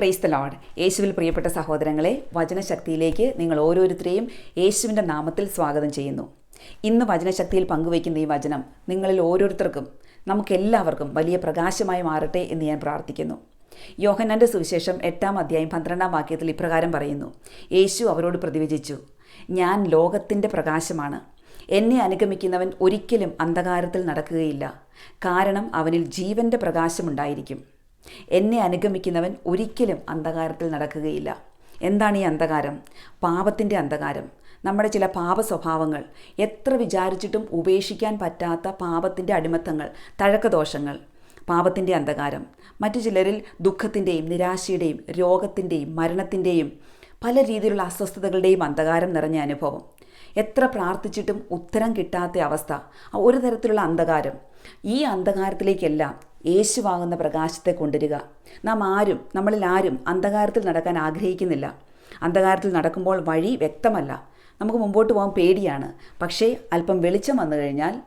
Praise the load യേശുവിൽ പ്രിയപ്പെട്ട സഹോദരങ്ങളെ വചനശക്തിയിലേക്ക് നിങ്ങൾ ഓരോരുത്തരെയും യേശുവിന്റെ നാമത്തിൽ സ്വാഗതം ചെയ്യുന്നു. ഇന്ന് വചനശക്തിയിൽ പങ്കുവയ്ക്കുന്ന ഈ വചനം നിങ്ങളിൽ ഓരോരുത്തർക്കും നമുക്കെല്ലാവർക്കും വലിയ പ്രകാശമായി മാറട്ടെ എന്ന് ഞാൻ പ്രാർത്ഥിക്കുന്നു. യോഹന്നാന്റെ സുവിശേഷം എട്ടാം അധ്യായം പന്ത്രണ്ടാം വാക്യത്തിൽ ഇപ്രകാരം പറയുന്നു. യേശു അവരോട് പ്രതിവചിച്ചു ഞാൻ ലോകത്തിന്റെ പ്രകാശമാണ്. എന്നെ അനുഗമിക്കുന്നവൻ ഒരിക്കലും അന്ധകാരത്തിൽ നടക്കുകയില്ല. കാരണം അവനിൽ ജീവന്റെ പ്രകാശമുണ്ടായിരിക്കും. എന്നെ അനുഗമിക്കുന്നവൻ ഒരിക്കലും അന്ധകാരത്തിൽ നടക്കുകയില്ല. എന്താണ് ഈ അന്ധകാരം? പാപത്തിന്റെ അന്ധകാരം. നമ്മുടെ ചില പാപ സ്വഭാവങ്ങൾ എത്ര വിചാരിച്ചിട്ടും ഉപേക്ഷിക്കാൻ പറ്റാത്ത പാപത്തിന്റെ അടിമത്തങ്ങൾ തഴക്കദോഷങ്ങൾ. പാപത്തിന്റെ അന്ധകാരം. മറ്റു ചിലരിൽ ദുഃഖത്തിന്റെയും നിരാശയുടെയും രോഗത്തിന്റെയും മരണത്തിന്റെയും പല രീതിയിലുള്ള അസ്വസ്ഥതകളുടെയും അന്ധകാരം നിറഞ്ഞ അനുഭവം. എത്ര പ്രാർത്ഥിച്ചിട്ടും ഉത്തരം കിട്ടാത്ത അവസ്ഥ ഒരു തരത്തിലുള്ള അന്ധകാരം. ഈ അന്ധകാരത്തിലേക്കെല്ലാം യേശുവാകുന്ന പ്രകാശത്തെ കൊണ്ടുവരിക. നാം ആരും നമ്മളിൽ ആരും അന്ധകാരത്തിൽ നടക്കാൻ ആഗ്രഹിക്കുന്നില്ല. അന്ധകാരത്തിൽ നടക്കുമ്പോൾ വഴി വ്യക്തമല്ല. നമുക്ക് മുമ്പോട്ട് പോകാൻ പേടിയാണ്. പക്ഷേ അല്പം വെളിച്ചം വന്നു കഴിഞ്ഞാൽ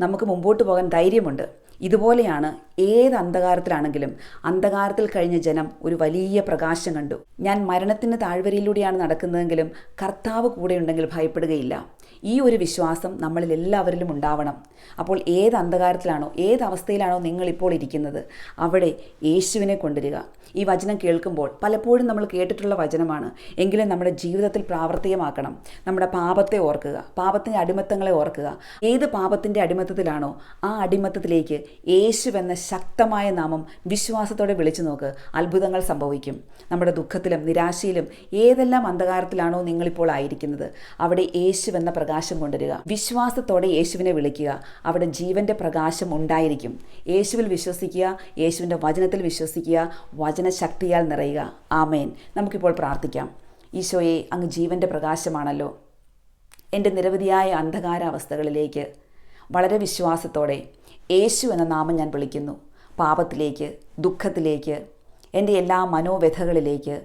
നമുക്ക് മുമ്പോട്ട് പോകാൻ ധൈര്യമുണ്ട്. ഇതുപോലെയാണ് ഏത് അന്ധകാരത്തിലാണെങ്കിലും അന്ധകാരത്തിൽ കഴിഞ്ഞ ജനം ഒരു വലിയ പ്രകാശം കണ്ടു. ഞാൻ മരണത്തിന്റെ താഴ്വരയിലൂടെയാണ് നടക്കുന്നതെങ്കിലും കർത്താവ് കൂടെയുണ്ടെങ്കിൽ ഭയപ്പെടുകയില്ല. ഈ ഒരു വിശ്വാസം നമ്മളിൽ എല്ലാവരിലും ഉണ്ടാവണം. അപ്പോൾ ഏത് അന്ധകാരത്തിലാണോ ഏത് അവസ്ഥയിലാണോ നിങ്ങളിപ്പോൾ ഇരിക്കുന്നത് അവിടെ യേശുവിനെ കൊണ്ടുവരിക. ഈ വചനം കേൾക്കുമ്പോൾ പലപ്പോഴും നമ്മൾ കേട്ടിട്ടുള്ള വചനമാണ് എങ്കിലും നമ്മുടെ ജീവിതത്തിൽ പ്രാവർത്തികമാക്കണം. നമ്മുടെ പാപത്തെ ഓർക്കുക പാപത്തിന്റെ അടിമത്തങ്ങളെ ഓർക്കുക. ഏത് പാപത്തിന്റെ അടിമത്തത്തിലാണോ ആ അടിമത്തത്തിലേക്ക് യേശു എന്ന ശക്തമായ നാമം വിശ്വാസത്തോടെ വിളിച്ചു നോക്ക്. അത്ഭുതങ്ങൾ സംഭവിക്കും. നമ്മുടെ ദുഃഖത്തിലും നിരാശയിലും ഏതെല്ലാം അന്ധകാരത്തിലാണോ നിങ്ങളിപ്പോൾ ആയിരിക്കുന്നത് അവിടെ യേശു എന്ന പ്രകാശം കൊണ്ടുവരിക. വിശ്വാസത്തോടെ യേശുവിനെ വിളിക്കുക. അവിടെ ജീവന്റെ പ്രകാശം ഉണ്ടായിരിക്കും. യേശുവിൽ വിശ്വസിക്കുക യേശുവിന്റെ വചനത്തിൽ വിശ്വസിക്കുക വചനശക്തിയാൽ നിറയുക. ആമേൻ. നമുക്കിപ്പോൾ പ്രാർത്ഥിക്കാം. ഈശോയെ അങ്ങ് ജീവന്റെ പ്രകാശമാണല്ലോ. എന്റെ നിരവധിയായ അന്ധകാരാവസ്ഥകളിലേക്ക് വളരെ വിശ്വാസത്തോടെ യേശു എന്ന നാമം ഞാൻ വിളിക്കുന്നു. പാപത്തിലേക്ക് ദുഃഖത്തിലേക്ക് എന്റെ എല്ലാ മനോവ്യഥകളിലേക്ക്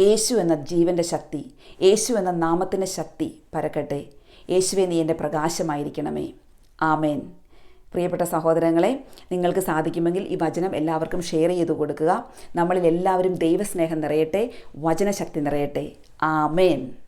യേശു എന്ന ജീവന്റെ ശക്തി യേശു എന്ന നാമത്തിന്റെ ശക്തി പരക്കട്ടെ. യേശുവെ നീ എന്റെ പ്രകാശമായിരിക്കണമേ. ആമേൻ. പ്രിയപ്പെട്ട സഹോദരങ്ങളെ നിങ്ങൾക്ക് സാധിക്കുമെങ്കിൽ ഈ വചനം എല്ലാവർക്കും ഷെയർ ചെയ്ത് കൊടുക്കുക. നമ്മളിൽ എല്ലാവരും ദൈവസ്നേഹം നിറയട്ടെ വചനശക്തി നിറയട്ടെ. ആമേൻ.